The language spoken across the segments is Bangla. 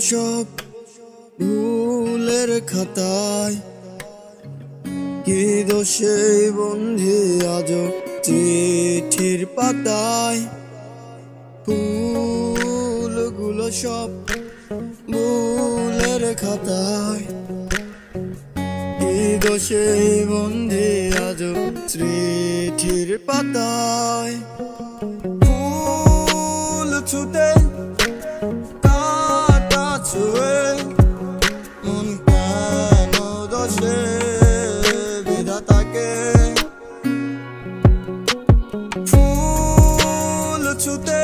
সব ভুলের খাতায়। কি দোষে বন্ধে আজ চিঠির পাতায়? ফুলগুলো সব ভুলের খাতায়। কি দোষে বন্ধে আজ চিঠির পাতায়? ফুল ছুতে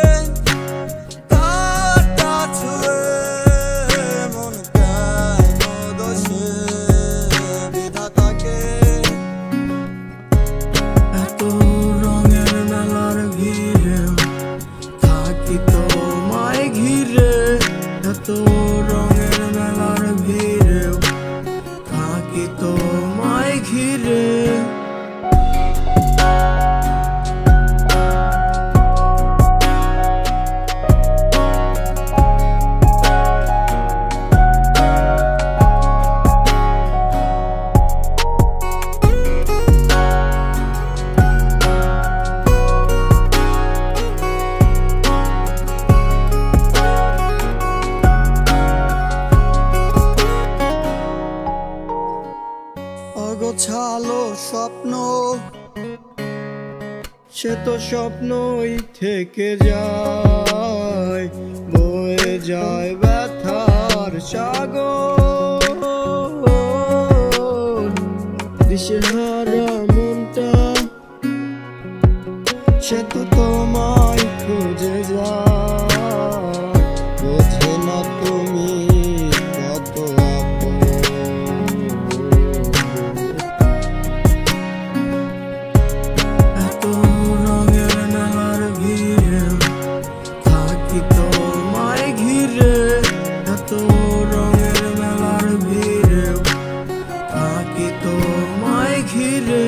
এত রঙের মেলার ভিড়ে থাকি থাকি তোমায় ঘিরে। অগোছালো স্বপ্ন। সে তো স্বপ্নই থেকে যায়, বয়ে যায় ব্যথার সাগর। দিশেহারা মনটা, সে তো kid.